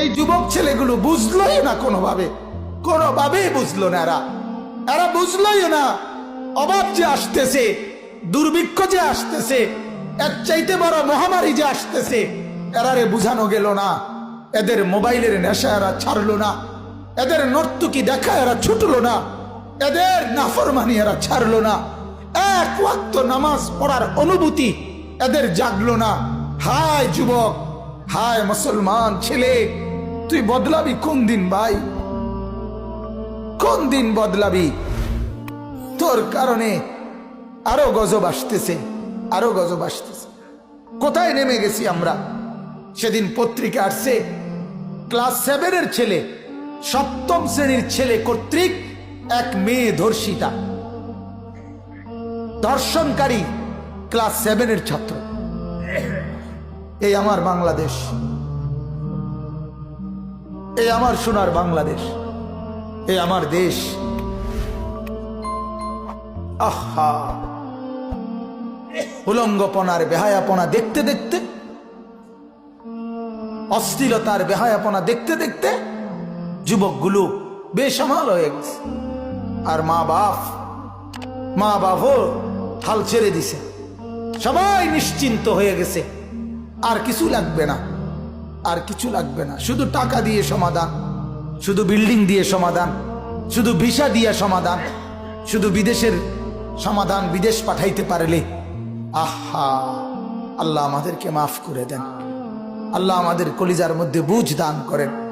এই যুবক ছেলেগুলো বুঝলোই না কোনোভাবে। কোনোভাবেই বুঝলো না এরা। এরা বুঝলোই না অভাব যে আসতেছে, দুর্ভিক্ষ যে আসতেছে, এর চাইতে বড় মহামারী যে আসতেছে, এরারে বুঝানো গেল না। এদের মোবাইলের নেশা এরা ছাড়লো না। এদের নর্তুকি দেখা এরা ছুটলো না। এদের নাফরমানি এরা ছাড়লো না। এক নামাজ পড়ার অনুভূতি এদের জাগলো না। হায় যুবক! হায় মুসলমান ছেলে, তুই বদলাবি কোন দিন ভাই? কোন দিন বদলাবি? তোর কারণে আরও গজব আসতেছে, আরও গজব আসতেছে। কোথায় নেমে গেছি আমরা? সেদিন পত্রিকা আসছে, ক্লাস সেভেনের ছেলে, সপ্তম শ্রেণির ছেলে কর্তৃক এক মেয়ে ধর্ষিতা। ধর্ষণকারী, ক্লাস সেভেনের ছাত্র। এই আমার বাংলাদেশ। এই আমার সোনার বাংলাদেশ। এই আমার দেশ। আহা। উলঙ্গপনার বেহায়াপনা দেখতে দেখতে অস্থিরতার বেহায়াপনা দেখতে দেখতে যুবকগুলো বেসামাল হয়ে গেছে। আর মা বাপ, মা বাপও হাল ছেড়ে দিছে। সবাই নিশ্চিন্ত হয়ে গেছে। আর কিছু লাগবে না। আর কিছু লাগবে না। শুধু টাকা দিয়ে সমাধান, শুধু বিল্ডিং দিয়ে সমাধান, শুধু ভিসা দিয়ে সমাধান, শুধু বিদেশের সমাধান বিদেশ পাঠাইতে পারলে। আহা, আল্লাহ আমাদেরকে মাফ করে দেন। আল্লাহ আমাদের কলিজার মধ্যে বুঝ দান করেন।